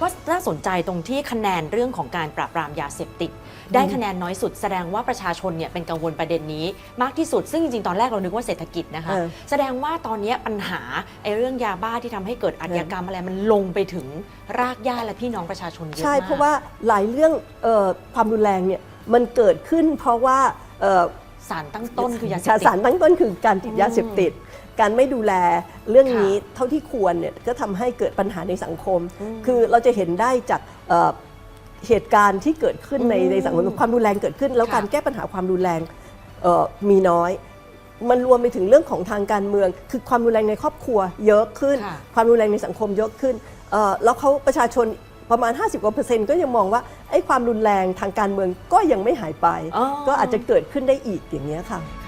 ว่าน่าสนใจตรงที่คะแนนเรื่องของการปราบปรามยาเสพติด ได้คะแนนน้อยสุดแสดงว่าประชาชนเนี่ยเป็นกังวลประเด็นนี้มากที่สุด ซึ่งจริงๆ ตอนแรกเรานึกว่าเศรษฐกิจนะคะเออแสดงว่าตอนนี้ปัญหาไอ้เรื่องยาบ้าที่ทำให้เกิดอาชญากรรมอะไรมันลงไปถึงรากหญ้าและพี่น้องประชาชนเยอะใช่มากเพราะว่าหลายเรื่องเอ่อความรุนแรงเนี่ยมันเกิดขึ้นเพราะว่าเอ่อ สารตั้งต้นคือยาเสพสารติดสารตั้งต้นคือการติดยาเสพติด การไม่ดูแลเรื่องนี้ค่ะเท่าที่ควรเนี่ยก็ทำให้เกิดปัญหาในสังคมอืมคือเราจะเห็นได้จากเอ่อเหตุการณ์ที่เกิดขึ้นในอืมในสังคมความรุนแรงเกิดขึ้น แล้วค่ะการแก้ปัญหาความรุนแรงเอ่อมีน้อย มันรวมไปถึงเรื่องของทางการเมือง คือความรุนแรงในครอบครัวเยอะขึ้นค่ะความรุนแรงในสังคมเยอะขึ้นเอ่อแล้วเขาประชาชน ประมาณ 50กว่าเปอร์เซ็นต์ก็ยังมองว่าไอ้ความรุนแรงทางการเมืองก็ยังไม่หายไปอ๋อก็อาจจะเกิดขึ้นได้อีกอย่างนี้ยค่ะค่ะ